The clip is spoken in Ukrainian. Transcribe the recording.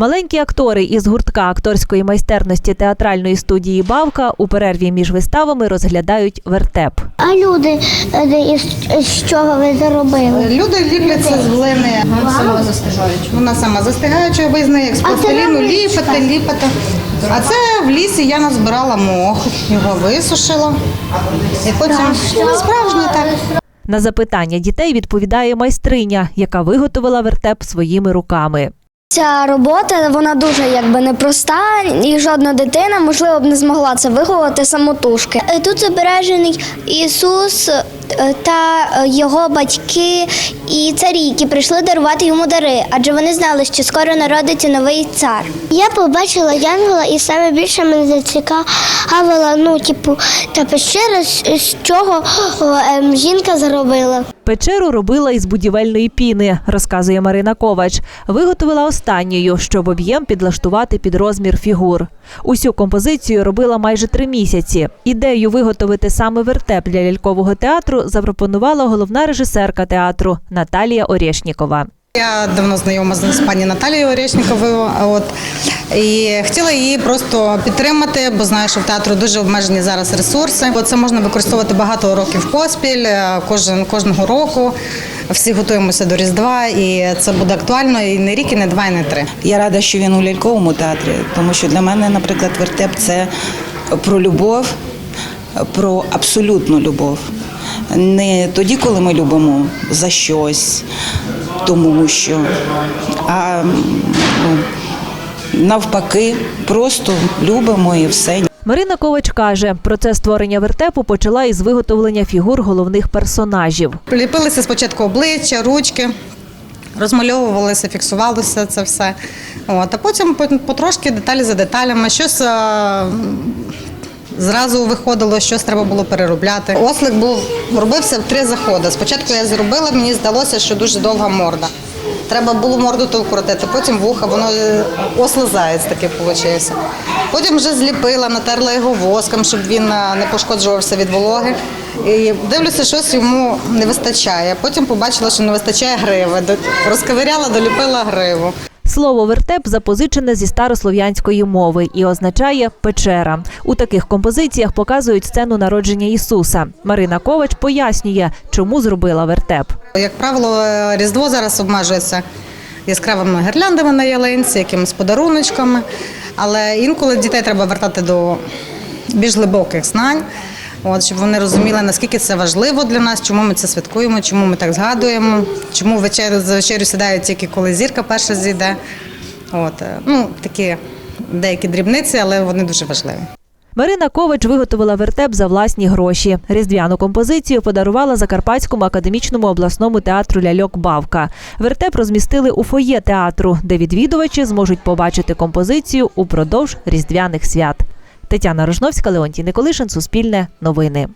Маленькі актори із гуртка акторської майстерності театральної студії Бавка у перерві між виставами розглядають вертеп. А люди е, із, з чого ви заробили? Люди ліпляться з глини. Сама застигаюча. Вона сама застигаюча, аби з неї рамочка. ліпати, ліпати. А це в лісі я назбирала мох, його висушила. І потім справжній так. На запитання дітей відповідає майстриня, яка виготовила вертеп своїми руками. Ця робота вона дуже якби непроста, і жодна дитина, можливо, б не змогла це виховати самотужки. Е, Тут зображений Ісус е, та е, його батьки і царі, які прийшли дарувати йому дари, адже вони знали, що скоро народиться новий цар. Я побачила Янгела, і саме більше мене зацікавила, ну, типу, та пещера, з чого ем, жінка заробила. Печеру робила із будівельної піни, розказує Марина Ковач. Виготовила останньою, щоб об'єм підлаштувати під розмір фігур. Усю композицію робила майже три місяці. Ідею виготовити саме вертеп для лялькового театру запропонувала головна режисерка театру Наталія Орєшнікова. Я давно знайома з з пані Наталією Орешніковою. От і хотіла її просто підтримати, бо знаю, що в театру дуже обмежені зараз ресурси. Бо це можна використовувати багато років поспіль, е, кожен кожного року. Всі готуємося до Різдва, і це буде актуально і не рік, і не два, і не три. Я рада, що він у ляльковому театрі, тому що для мене, наприклад, вертеп це про любов, про абсолютну любов. Не тоді, коли ми любимо за щось, тому що, а ну, навпаки, просто любимо і все. Марина Ковач каже, процес створення вертепу почала із виготовлення фігур головних персонажів. Ліпилися спочатку обличчя, ручки, розмальовувалися, фіксувалося це все. От, а потім потрошки деталі за деталями. Щось зразу виходило, щось треба було переробляти. Ослик був робився в три заходи. Спочатку я зробила, мені здалося, що дуже довга морда. Треба було морду то вкрутити, потім вуха, воно е, ослизаєць такий вийшов. Потім вже зліпила, натерла його воском, щоб він е, не пошкоджувався від вологи. І дивлюся, щось йому не вистачає. Потім побачила, що не вистачає гриви. Розковиряла, доліпила гриву. Слово вертеп запозичене зі старослов'янської мови і означає печера. У таких композиціях показують сцену народження Ісуса. Марина Ковач пояснює, чому зробила вертеп. Як правило, е, Різдво зараз обмежується яскравими гірляндами на ялинці, якимись подаруночками. Але інколи дітей треба вертати до більш глибоких знань, от, щоб вони розуміли, наскільки це важливо для нас, чому ми це святкуємо, чому ми так згадуємо, чому вечерю, за вечерю сідають тільки коли зірка перша зійде. От, е, ну, такі деякі дрібниці, але вони дуже важливі. Марина Ковач виготовила вертеп за власні гроші. Різдвяну композицію подарувала Закарпатському академічному обласному театру ляльок Бавка. Вертеп розмістили у фоє театру, де відвідувачі зможуть побачити композицію упродовж різдвяних свят. Тетяна Рожновська, Леонтій Николишин, Суспільне, Новини.